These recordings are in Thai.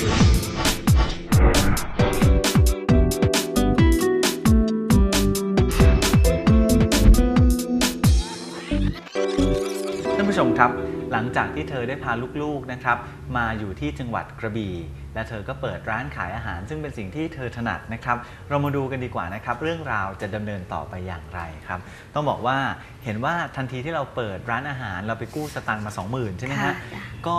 ท่านผู้ชมครับ หลังจากที่เธอได้พาลูกๆนะครับมาอยู่ที่จังหวัดกระบี่ และเธอก็เปิดร้านขายอาหาร ซึ่งเป็นสิ่งที่เธอถนัดนะครับ เรามาดูกันดีกว่านะครับ เรื่องราวจะดำเนินต่อไปอย่างไรครับ ต้องบอกว่าเห็นว่าทันทีที่เราเปิดร้านอาหาร เราไปกู้สตังค์มา 20,000 ใช่ไหมค่ะฮะก็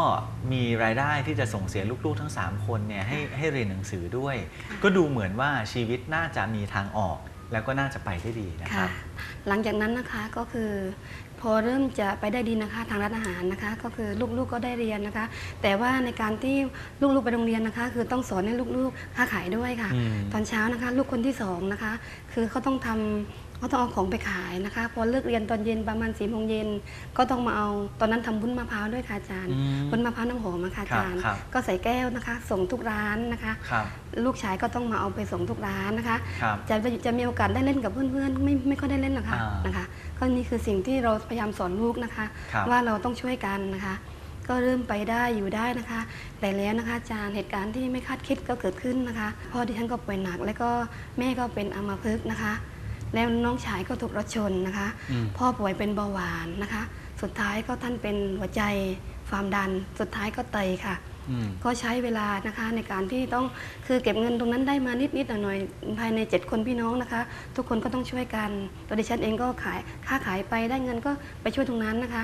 มีรายได้ที่จะส่งเสียลูกๆ ทั้ง 3 คนเนี่ยให้ให้เรียนหนังสือด้วย ก็ดูเหมือนว่าชีวิตน่าจะมีทางออกแล้วก็น่าจะไปได้ดีนะคค่ะรับ หลังจากนั้นนะคะก็คือ พอเริ่มจะไปได้ดีนะคะทางร้านอาหารนะคะ ก็คือลูกๆก็ได้เรียนนะคะ แต่ว่าในการที่ลูกๆไปโรงเรียนนะคะ คือต้องสอนให้ลูกๆค้าขายด้วยค่ะอืมตอนเช้านะคะ ลูกคนที่สองนะคะ คือเขาต้องทำ เขาต้องเอาของไปขายนะคะ พอเลิกเรียนตอนเย็นประมาณสี่โมงเย็นก็ต้องมาเอาตอนนั้นทำวุ้นมะพร้าวด้วยค่ะอาจารย์อืมวุ้นมะพร้าวน้ำหอมอะค่ะอาจารย์ครับก็ใส่แก้วนะคะ ส่งทุกร้านนะคะครับลูกชายก็ต้องมาเอาไปส่งทุกร้านนะคะครับจะจะมีโอกาสได้เล่นกับเพื่อนๆไม่ไม่ค่อยได้เล่นหรอกค่ะอ่านนะคะก็นี่คือสิ่งที่เราพยายามสอนลูกนะคะครับว่าเราต้องช่วยกันนะคะก็เริ่มไปได้อยู่ได้นะคะ แต่แล้วนะคะอาจารย์เหตุการณ์ที่ไม่คาดคิดก็เกิดขึ้นนะคะพ่อดิฉันก็ป่วยหนัก แล้วก็แม่ก็เป็นอัมพฤกษ์นะคะ แล้วน้องชายก็ถูกรถชนนะคะ อืม พ่อป่วยเป็นเบาหวานนะคะ สุดท้ายก็ท่านเป็นหัวใจความดัน สุดท้ายก็ไตค่ะ อืม ก็ใช้เวลานะคะในการที่ต้องคือเก็บเงินตรงนั้นได้มานิดนิดๆหน่อยๆภายใน 7 คนพี่น้องนะคะ ทุกคนก็ต้องช่วยกันตัวดิฉันเองก็ขายค้าขายไปได้เงินก็ไปช่วยตรงนั้นนะคะ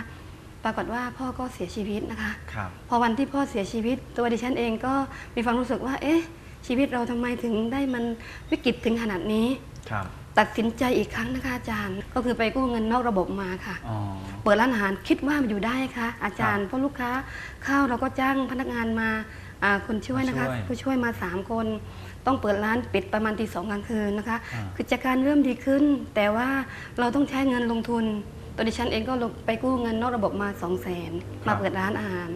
ปรากฏว่าพ่อก็เสียชีวิตนะคะ ครับ พอวันที่พ่อเสียชีวิต ตัวดิฉันเองก็มีความรู้สึกว่า เอ๊ะ ชีวิตเราทำไมถึงได้มันวิกฤตถึงขนาดนี้ ครับ ตัดสินใจอีกครั้งนะคะอาจารย์ ก็คือไปกู้เงินนอกระบบมาค่ะ อ๋อ เปิดร้านอาหารคิดว่ามันอยู่ได้ค่ะ อาจารย์เพราะลูกค้าเข้าเราก็จ้างพนักงานมาอ่าคนช่วยนะคะ มาช่วยผู้ช่วยมา 3 คน ต้องเปิดร้านปิดประมาณตีสองกลางคืนนะคะอ่า กิจการเริ่มดีขึ้น แต่ว่าเราต้องใช้เงินลงทุน ตัวดิฉันเองก็ลงไปกู้เงินนอกระบบมา2 0 0 0 0นมาเปิดร้านอาหาร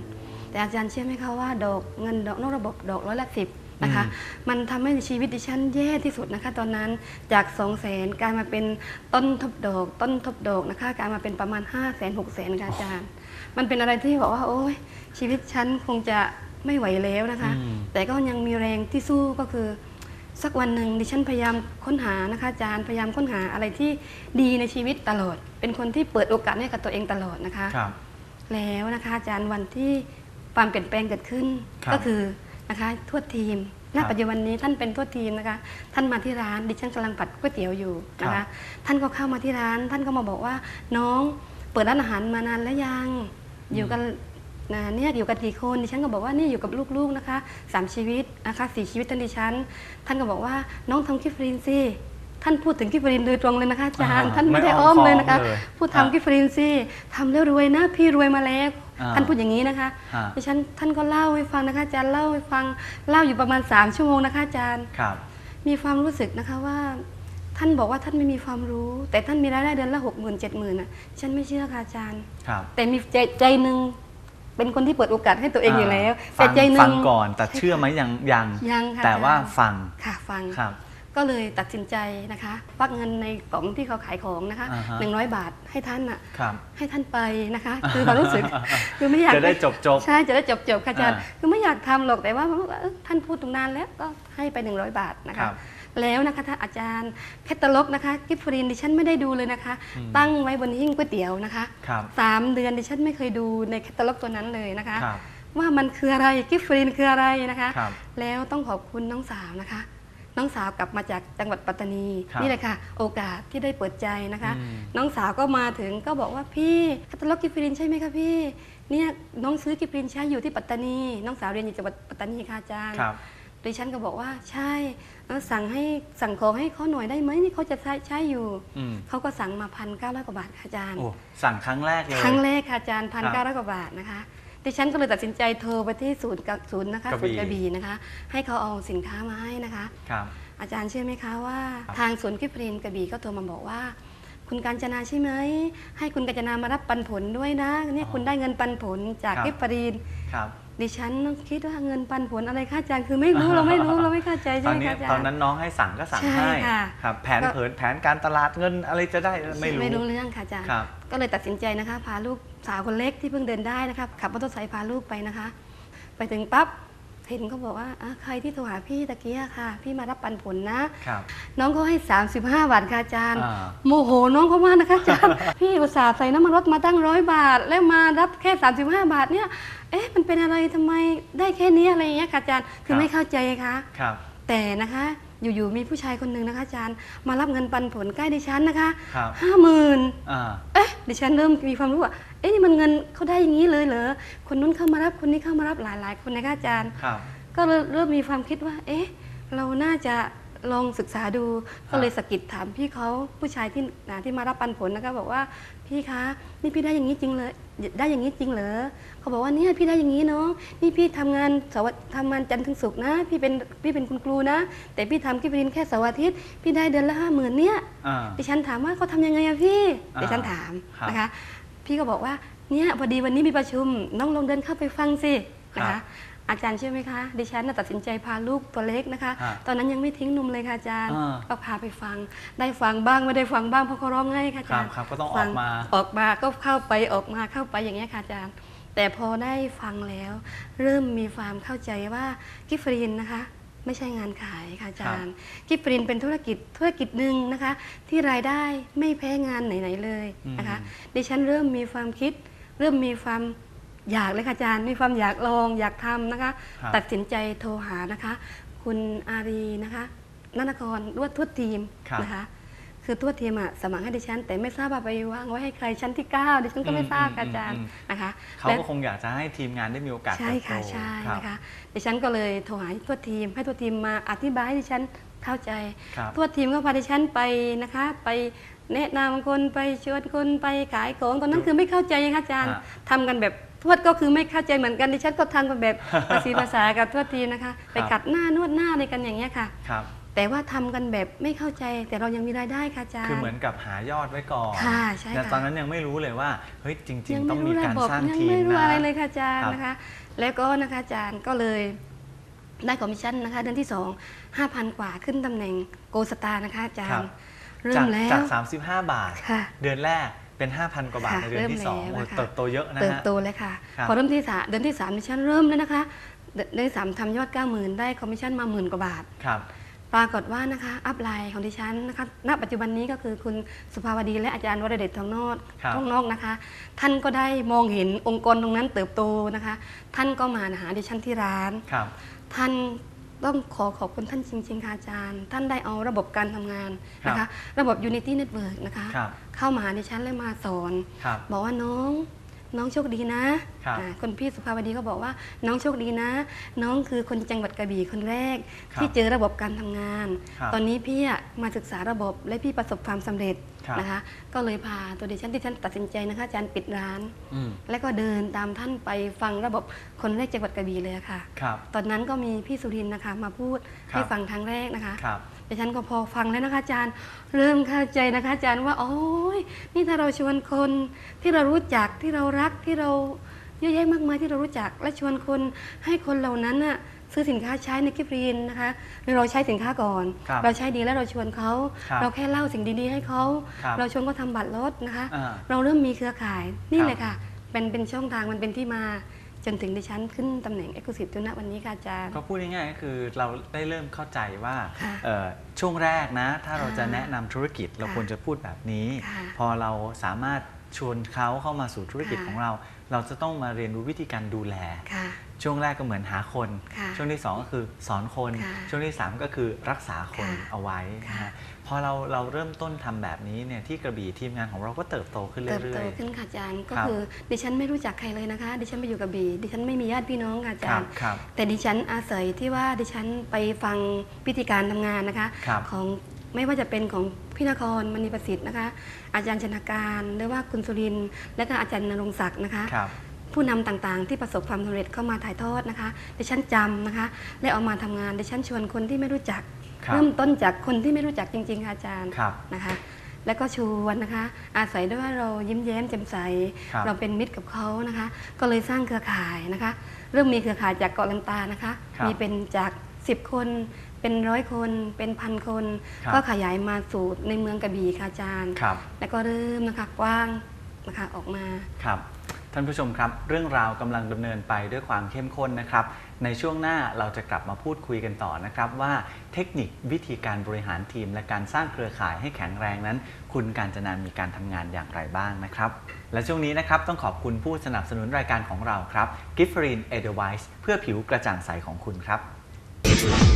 แต่อาจารย์เชื่อไหมคะว่าดอกเงินดอกนอกระบบดอกร้อยละสิบ นะคะ มันทำให้ชีวิตดิฉันแย่ที่สุดนะคะ ตอนนั้นจาก2 0 0 0 0 0กลายมาเป็นต้นทบดอก ต้นทบดอกนะคะกลายมาเป็นประมาณ5 0 0 0 0 0 6 0 0 0 0ค่ะอาจารย์ มันเป็นอะไรที่บอกว่า โอ้ยชีวิตฉันคงจะไม่ไหวแล้วนะคะอืมแต่ก็ยังมีแรงที่สู้ก็คือ สักวันหนึ่งดิฉันพยายามค้นหานะคะอาจารย์พยายามค้นหาอะไรที่ดีในชีวิตตลอด เป็นคนที่เปิดโอกาสให้กับตัวเองตลอดนะคะครับแล้วนะคะอาจารย์วันที่ความเปลี่ยนแปลงเกิดขึ้นครับก็คือ นะคะทวดทีมณครับปัจจุบันนี้ท่านเป็นทวดทีมนะคะ ท่านมาที่ร้านดิฉันกำลังผัดก๋วยเตี๋ยวอยู่นะครัคะ บ ท่านก็เข้ามาที่ร้าน ท่านก็มาบอกว่าน้องเปิดร้านอาหารมานานแล้วยังอยู่กันนะเนี่ยอยู่กันกี่คนดิฉันก็บอกว่านี่อยู่กับลูกๆนะคะสามชีวิตนะคะสี่ชีวิตท่านดิฉัน ท่านก็บอกว่าน้องทำกิฟต์ฟรีนสิท่านพูดถึงกิฟต์ฟรีนโดยตรงเลยนะคะอาจารย์อ่าท่านไม่ได้ไม่อ้อ้ออมมเลยนะคะค้อมเลย พูดครับทำกิฟต์ฟรีนสิทำแล้วรวยนะพี่รวยมาแล้วอ่า ท่านพูดอย่างนี้นะคะฮะดิฉันท่านก็เล่าให้ฟังนะคะอาจารย์เล่าให้ฟังเล่าอยู่ประมาณ 3 ชั่วโมงนะคะอาจารย์ครับ มีความรู้สึกนะคะว่า ท่านบอกว่าท่านไม่มีความรู้ แต่ท่านมีรายได้เดือนละหกหมื่นเจ็ดหมื่นอะฉันไม่เชื่อค่ะอาจารย์ครับแต่มีใจใจหนึ่งเป็นคนที่เปิดโอกาสให้ตัวเองอยู่แล้วฟัแต่งใจหนึ่งฟังก่อนแต่เชื่อไหมยังยังยังค่ะแต่ว่าอาจารย์ฟังค่ะฟังครับ ก็เลยตัดสินใจนะคะปักเงินในกล่องที่เขาขายของนะคะอ่าฮะ หนึ่งร้อยบาทให้ท่านอะ ครับ ให้ท่านไปนะคะ คือความรู้สึก คือไม่อยากจะได้จบจบ ใช่จะได้จบจบๆค่ะอาจารย์อ่าคือไม่อยากทำหรอกแต่ว่าเอ้อท่านพูดตรงนานแล้วก็ให้ไป 100 บาทนะครัคะ บแล้วนะคะท่านอาจารย์แคตตาล็อกนะคะกิฟฟรีนดิฉันไม่ได้ดูเลยนะคะ อืม ตั้งไว้บนหิ้งก๋วยเตี๋ยวนะคะครับสามเดือนดิฉันไม่เคยดูในแคตตาล็อกตัวนั้นเลยนะคะ ครับว่ามันคืออะไรกิฟฟรีนคืออะไรนะคะ ครับ แล้วต้องขอบคุณน้องสาวนะคะ น้องสาวกลับมาจากจังหวัดปัตตานีครับนี่เลยค่ะ โอกาสที่ได้เปิดใจนะคะ อืมน้องสาวก็มาถึงก็บอกว่าพี่คัตตาล็อกกิฟฟรินใช่ไหมคะพี่เนี่ยน้องซื้อกิฟฟรินใช้อยู่ที่ปัตตานี น้องสาวเรียนอยู่จังหวัดปัตตานีค่ะอาจารย์ ครับดิฉันก็บอกว่าใช่เออสั่งให้สั่งของให้เขาหน่อยได้ไหมนี่เขาจะใช้ใช้อยู่ อืมเขาก็สั่งมาพันเก้าร้อยกว่าบาทค่ะอาจารย์ โอ้สั่งครั้งแรกเลย ครั้งแรกค่ะอาจารย์พันครัเก้าบร้อยกว่าบาทนะคะ ดิฉันก็เลยตัดสินใจโทรไปที่ศูนย์กับศูนย์นะคะกระบี่ ศูนย์กระบี่นะคะ ให้เขาเอาสินค้ามาให้นะคะ ครับ อาจารย์เชื่อไหมคะว่า ครับ ทางสวนกิฟรินกระบี่ก็โทรมาบอกว่า คุณการจนาใช่ไหมให้คุณการจนามารับปันผลด้วยนะเนี่ยคุณได้เงินปันผลจากกิฟริน ครับ ดิฉันคิดว่าเงินปันผลอะไรคะอาจารย์คือไม่รู้เราไม่รู้เราไม่เข้าใจตใช่อนไหมนี้คะอาจารย์ ตอนนั้นน้องให้สั่งก็สั่งใช่ให้ค่ะ ครับแผนก็เผินแผนการตลาดเงินอะไรจะได้ไม่รู้ไม่รู้ เรื่องค่ะอาจารย์ครับ ก็เลยตัดสินใจนะคะ พาลูกสาวคนเล็กที่เพิ่งเดินได้นะคะขับมอเตอร์ไซค์พาลูกไปนะคะ ไปถึงปั๊บ เห็นเขาบอกว่าอะใครที่โทรหาพี่ตะกี้อะค่ะ พี่มารับปันผลนะ ครับ น้องเขาให้ 35 บาทค่ะอาจารย์ อ่า โมโหน้องเขามากนะคะอาจารย์ พี่อุตส่าห์ใส่น้ำมันรถมาตั้งร้อยบาท แล้วมารับแค่ 35 บาทเนี่ย เอ๊ะมันเป็นอะไรทำไมได้แค่นี้อะไรอย่างเงี้ยค่ะอาจารย์ คือไม่เข้าใจค่ะ ครับ แต่นะคะอยู่ๆมีผู้ชายคนหนึ่งนะคะอาจารย์ มารับเงินปันผลใกล้ดิฉันนะคะครับ ห้าหมื่นอ่า เอ๊ะดิฉันเริ่มมีความรู้ว่า เอ๊ะนี่มันเงินเขาได้อย่างนี้เลยเหรอคนนู้นเข้ามารับคนนี้เข้ามารับหลาย ๆ คนนะคะอาจารย์ ครับ ก็เริ่มเริ่มมีความคิดว่า เอ๊ะ เราน่าจะลองศึกษาดูก็เลยสะกิดถามพี่เขาผู้ชายที่นะที่มารับปันผลนะคะบอกว่าพี่คะนี่พี่ได้อย่างนี้จริงเลยได้อย่างนี้จริงเหรอเขาบอกว่าเนี่ยพี่ได้อย่างนี้เนาะนี่พี่ทำงานเสาร์อาทำงานจันทร์ถึงศุกร์นะ พี่เป็นพี่เป็นคุณครูนะ แต่พี่ทำกิฟต์รินแค่เสาร์อาทิตย์พี่ได้เดือนละห้าหมื่นเนี่ยอ่าดิฉันถามว่าเขาทำยังไงอะพี่อ่าดิฉันถามครับนะคะ พี่ก็บอกว่าเนี่ยพอดีวันนี้มีประชุม น้องลองเดินเข้าไปฟังสินะครัคะบอาจารย์เชื่อไหมคะ ดิฉันน่ะตัดสินใจพาลูกตัวเล็กนะคะฮะตอนนั้นยังไม่ทิ้งนมเลยค่ะอาจารย์อ่าก็พาไปฟัง ได้ฟังบ้างไม่ได้ฟังบ้างเพราะเขาร้องไห้ค่ะอาครัจาบรย์ครับก็ต้องอฟัอกมา ออกมาก็เข้าไปออกมาเข้าไปอย่างเงี้ยค่ะอาจารย์ แต่พอได้ฟังแล้ว เริ่มมีความเข้าใจว่ากิฟฟรีนนะคะ ไม่ใช่งานขายค่ะอาจารย์กิฟฟรีนเป็นธุรกิจธุรกิจหนึ่งนะคะ ที่รายได้ไม่แพ้งานไหนๆเลยนะคะอืมดิฉันเริ่มมีความคิด เริ่มมีความอยากเลยค่ะอาจารย์มีความอยากลองอยากทำนะคะครับตัดสินใจโทรหานะคะ คุณอารีนะคะนันทกรรวดทุดทีมครับนะคะ คือทั่วทีมอะสมัครให้ดิฉัน แต่ไม่ทราบว่าไปวางไว้ให้ใครชั้นที่ 9 ดิฉันก็ไม่ทราบค่ะอาจารย์นะคะเขาและก็คงอยากจะให้ทีมงานได้มีโอกาสใช่เติบโตค่ะใช่รับนะคะดิฉันก็เลยโทรหาทั่วทีม ให้ทั่วทีมมาอธิบายให้ดิฉันเข้าใจครับทั่วทีมก็พาดิฉันไปนะคะ ไปแนะนำคนไปชวนคนไปขายของตอนนั้นคือไม่เข้าใจค่ะอาจารย์ฮะทำกันแบบทวดก็คือไม่เข้าใจเหมือนกันดิฉันก็ทำกันแบบภาษีภาษากับทั่วทีมนะคะ ไปกัดหน้านวดหน้าอะไรกันอย่างเงี้ยค่ะครับ แต่ว่าทำกันแบบไม่เข้าใจ แต่เรายังมีรายได้ค่ะอาจารย์ คือเหมือนกับหายอดไว้ก่อนค่ะใช่แต่ค่ะตอนนั้นยังไม่รู้เลยว่าเฮ้ยจริงยังๆต้องไม่มีรู้การระบบสร้างยังทีมไม่รู้นะอะไรเลยค่ะอาจารย์ครับนะคะ แล้วก็นะคะอาจารย์ก็เลยได้คอมมิชชั่นนะคะเดือนที่สองห้าพันกว่าขึ้นตำแหน่งโกสตาร์นะคะอาจารครับย์เริ่จากมแล้จาวก35 บาทค่ะเดือนแรกเป็น 5,000 กว่าบาทค่ะในเดือนที่เริ่ม2แล้วโอ้นะคะเติบโตเยอะนะเติบฮะโตเลยค่ะครับพอเริ่มที่สามเดือนที่สามดิฉันเริ่มแล้วนะคะเดือนเดือนที่สามทำยอดเก้าหมื่นได้คอมมิชชั่นมาหมื่นกว่าบาทครับ ปรากฏว่านะคะอัพไลน์ของดิฉันนะคะณปัจจุบันนี้ก็คือคุณสุภาวดีและอาจารย์วรเดชทองนอกครับทองนอกนะคะ ท่านก็ได้มองเห็นองค์กรตรงนั้นเติบโตนะคะ ท่านก็มาหาดิฉันที่ร้านครับท่านต้องขอขอบคุณท่านจริงๆค่ะอาจารย์ ท่านได้เอาระบบการทำงานนะคะ ระบบ Unity Network นะคะครับเข้ามาหาดิฉันและมาสอนครับบอกว่าน้อง น้องโชคดีนะครับอ่าคนพี่สุภาวดีก็บอกว่าน้องโชคดีนะ น้องคือคนจังหวัดกระบี่คนแรก ครับที่เจอระบบการทำงาน ครับตอนนี้พี่อะมาศึกษาระบบและพี่ประสบความสำเร็จครับ นะคะ ก็เลยพาตัวดิฉันที่ฉันตัดสินใจนะคะอาจารย์ปิดร้าน อืมแล้วก็เดินตามท่านไปฟังระบบคนแรกจังหวัดกระบี่เลยอะค่ะ ครับ ตอนนั้นก็มีพี่สุรินทร์นะคะมาพูดครับ ให้ฟังครั้งแรกนะคะ ครับ ดิฉันก็พอฟังแล้วนะคะอาจารย์ เริ่มเข้าใจนะคะอาจารย์ว่าโอ้ยนี่ถ้าเราชวนคนที่เรารู้จักที่เรารักที่เราเยอะแยะมากมายที่เรารู้จัก และชวนคนให้คนเหล่านั้นน่ะซื้อสินค้าใช้ในกิฟรีนนะคะหรือเราใช้สินค้าก่อน ครับเราใช้ดีแล้วเราชวนเขาครับเราแค่เล่าสิ่งดีๆให้เขาครับเราชวนเขาทำบัตรลดนะคะ อ่า เราเริ่มมีเครือข่ายนี่ครับเลยค่ะเป็นเป็นช่องทางมันเป็นที่มา จนถึงดิฉันขึ้นตำแหน่งเอ็กซ์คลูซีฟจนณวันนี้ค่ะอาจารย์ ก็พูดง่ายๆก็คือเราได้เริ่มเข้าใจว่าค่ะเอ่อช่วงแรกนะ ถ้าเราจะค่ะแนะนำธุรกิจเราค่ะควรจะพูดแบบนี้ ค่ะ พอเราสามารถ ชวนเขาเข้ามาสู่ธุรกิจค่ะ ของเรา เราจะต้องมาเรียนรู้วิธีการดูแล ค่ะ ช่วงแรกก็เหมือนหาคน ค่ะช่วงที่2ก็คือสอนคน ค่ะช่วงที่3ก็คือรักษาคนค่ะเอาไว้นะค่ะ ฮะพอเราเราเริ่มต้นทำแบบนี้เนี่ยที่กระบี่ทีมงานของเราก็เติบโตขึ้นเติบเรื่โตอย ขึ้นค่ะอาจารย์ก็ครับ คือดิฉันไม่รู้จักใครเลยนะคะ ดิฉันไปอยู่กับบีดิฉันไม่มีญาติพี่น้องค่ะอาๆคจารัรบย์ ครับ แต่ดิฉันอาศัยที่ว่าดิฉันไปฟังพิธีการทำงานนะคะ ครับของ ไม่ว่าจะเป็นของพี่นครมณีประสิทธิ์นะคะ อาจารย์ชนาการหรือว่าคุณสุรินทร์และก็อาจารย์นรงศักดิ์นะคะ ครับ ผู้นำต่างๆ ที่ประสบความสำเร็จเข้ามาถ่ายทอดนะคะดิฉันจำนะคะและเอามาทำงานดิฉันชวนคนที่ไม่รู้จัก ครับ เริ่มต้นจากคนที่ไม่รู้จักจริงๆค่ะอาจารย์ ครับ นะคะ แล้วก็ชวนนะคะ อาศัยด้วยว่าเรายิ้มแย้มแจ่มใส ครับ เราเป็นมิตรกับเขานะคะ ก็เลยสร้างเครือข่ายนะคะ เริ่มมีเครือข่ายจากเกาะลันตานะคะ ครับมีเป็นจาก 10 คน เป็นร้อยคนเป็นพันคน ครับก็ขยายมาสู่ในเมืองกระบี่ค่ะอาจารย์ ครับ แล้วก็เริ่มนะคะกว้างนะคะออกมา ครับท่านผู้ชมครับ เรื่องราวกำลังดำเนินไปด้วยความเข้มข้นนะครับ ในช่วงหน้าเราจะกลับมาพูดคุยกันต่อนะครับ ว่าเทคนิควิธีการบริหารทีม และการสร้างเครือข่ายให้แข็งแรงนั้น คุณการจนามีการทำงานอย่างไรบ้างนะครับ และช่วงนี้นะครับต้องขอบคุณผู้สนับสนุนรายการของเราครับ g i f f e r i n e d e w i s e เพื่อผิวกระจ่างใสของคุณครับ